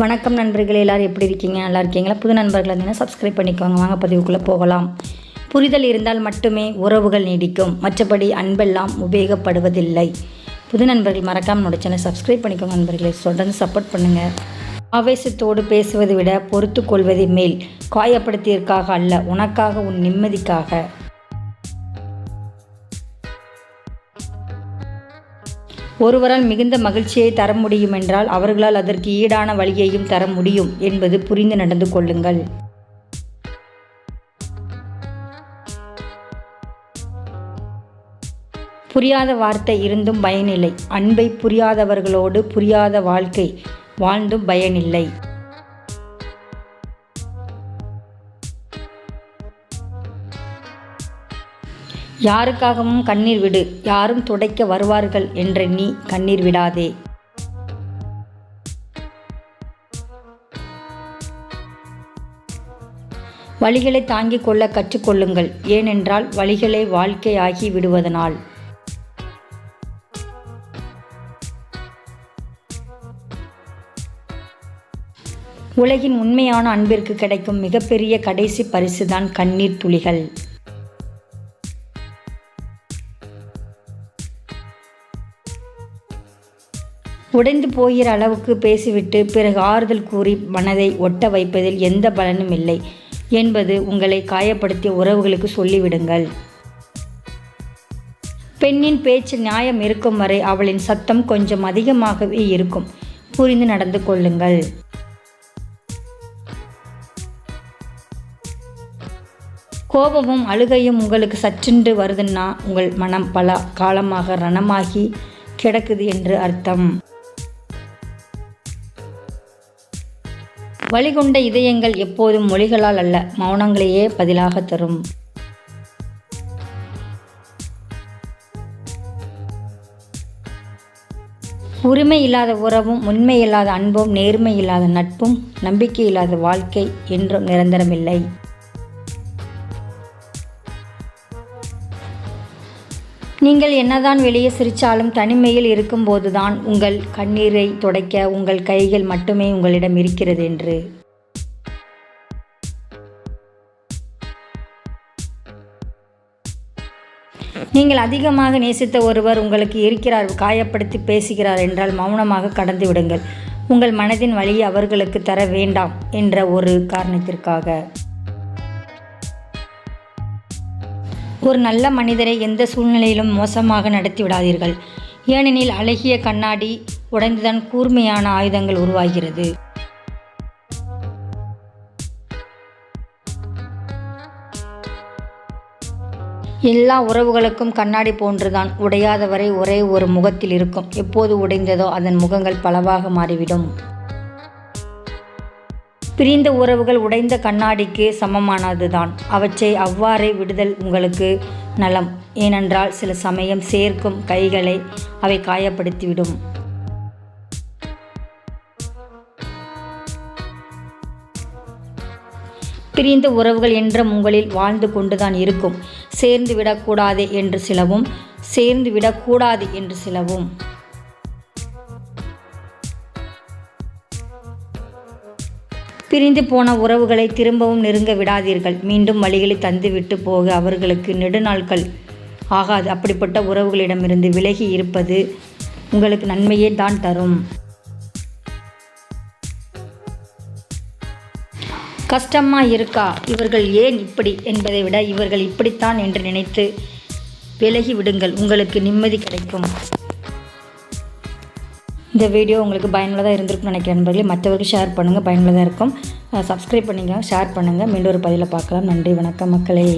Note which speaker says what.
Speaker 1: வணக்கம் நண்பர்கள் எல்லோரும் எப்படி இருக்கீங்க நல்லா இருக்கீங்களா புது நண்பர்கள் வந்து சப்ஸ்கிரைப் பண்ணிக்கோங்க வாங்க பதிவுக்குள்ளே போகலாம் புரிதல் இருந்தால் மட்டுமே உறவுகள் நீடிக்கும் மற்றபடி அன்பெல்லாம் உபயோகப்படுவதில்லை புது நண்பர்கள் மறக்காமல் என்னோட சேனல் சப்ஸ்கிரைப் பண்ணிக்கோங்க நண்பர்களை தொடர்ந்து சப்போர்ட் பண்ணுங்கள் ஆவேசத்தோடு பேசுவதை விட பொறுத்து கொள்வதே மேல் காயப்படுத்தியதற்காக அல்ல உனக்காக உன் நிம்மதிக்காக ஒருவரால் மிகுந்த மகிழ்ச்சியை தர முடியும் என்றால் அவர்களால் அதற்கு ஈடான வழியையும் தர முடியும் என்பது புரிந்து நடந்து கொள்ளுங்கள் புரியாத வார்த்தை இருந்தும் பயனில்லை அன்பை புரியாதவர்களோடு புரியாத வாழ்க்கை வாழ்ந்தும் பயனில்லை யாருக்காகவும் கண்ணீர் விடு யாரும் துடைக்க வருவார்கள் என்ற நீ கண்ணீர் விடாதே வழிகளை தாங்கிக் கொள்ள கற்றுக்கொள்ளுங்கள் ஏனென்றால் வழிகளை வாழ்க்கையாகி விடுவதனால் உலகின் உண்மையான அன்பிற்கு கிடைக்கும் மிகப்பெரிய கடைசி பரிசுதான் கண்ணீர் துளிகள் உடைந்து போகிற அளவுக்கு பேசிவிட்டு பிறகு ஆறுதல் கூறி மனதை ஒட்ட வைப்பதில் எந்த பலனும் இல்லை என்பது உங்களை காயப்படுத்திய உறவுகளுக்கு சொல்லிவிடுங்கள் பெண்ணின் பேச்சு நியாயம் இருக்கும் வரை அவளின் சத்தம் கொஞ்சம் அதிகமாகவே இருக்கும் புரிந்து நடந்து கொள்ளுங்கள் கோபமும் அழுகையும் உங்களுக்கு சற்றென்று வருதுன்னா உங்கள் மனம் பல காலமாக ரணமாகி கிடக்குது என்று அர்த்தம் வழிகொண்ட இதயங்கள் எப்போதும் மொழிகளால் அல்ல மௌனங்களையே பதிலாக தரும் உரிமை இல்லாத உறவும் உண்மை இல்லாத அன்பும் நேர்மை இல்லாத நட்பும் நம்பிக்கை இல்லாத வாழ்க்கை என்றும் நிரந்தரமில்லை நீங்கள் என்னதான் வெளியே சிரித்தாலும் தனிமையில் இருக்கும்போதுதான் உங்கள் கண்ணீரை துடைக்க உங்கள் கைகள் மட்டுமே உங்களிடம் இருக்கிறது என்று நீங்கள் அதிகமாக நேசித்த ஒருவர் உங்களுக்கு இருக்கிறார் காயப்படுத்தி பேசுகிறார் என்றால் மௌனமாக கடந்து விடுங்கள் உங்கள் மனதின் வழியை அவர்களுக்கு தர வேண்டாம் என்ற ஒரு காரணத்திற்காக ஒரு நல்ல மனிதரை எந்த சூழ்நிலையிலும் மோசமாக நடத்தி விடாதீர்கள் ஏனெனில் அழகிய கண்ணாடி உடைந்துதான் கூர்மையான ஆயுதங்கள் உருவாகிறது எல்லா உறவுகளுக்கும் கண்ணாடி போன்றுதான் உடையாதவரை ஒரே ஒரு முகத்தில் இருக்கும் எப்போது உடைந்ததோ அதன் முகங்கள் பலவாக மாறிவிடும் பிரிந்த உறவுகள் உடைந்த கண்ணாடிக்கு சமமானதுதான் அவற்றை அவ்வாறே விடுதல் உங்களுக்கு நலம் ஏனென்றால் சில சமயம் சேர்க்கும் கைகளை அவை காயப்படுத்திவிடும் பிரிந்த உறவுகள் என்ற உங்களில் வாழ்ந்து கொண்டுதான் இருக்கும் சேர்ந்து விடக்கூடாது என்று சிலவும் சேர்ந்து விடக்கூடாது என்று சிலவும் பிரிந்து போன உறவுகளை திரும்பவும் நெருங்க விடாதீர்கள் மீண்டும் வழிகளை விட்டு போக அவர்களுக்கு நெடுநாட்கள் ஆகாது அப்படிப்பட்ட உறவுகளிடமிருந்து விலகி இருப்பது உங்களுக்கு நன்மையே தான் தரும் கஷ்டமாக இருக்கா இவர்கள் ஏன் இப்படி என்பதை விட இவர்கள் இப்படித்தான் என்று நினைத்து விலகி விடுங்கள் உங்களுக்கு நிம்மதி கிடைக்கும் இந்த வீடியோ உங்களுக்கு பயனுள்ளதாக இருந்திருக்கும்னு நினைக்கிறேன் நண்பர்களே மற்றவருக்கு ஷேர் பண்ணுங்கள் பயனுள்ளதாக இருக்கும் சப்ஸ்கிரைப் பண்ணிங்க ஷேர் பண்ணுங்கள் மீண்டும் ஒரு பதிவில் பார்க்கலாம் நன்றி வணக்கம் மக்களே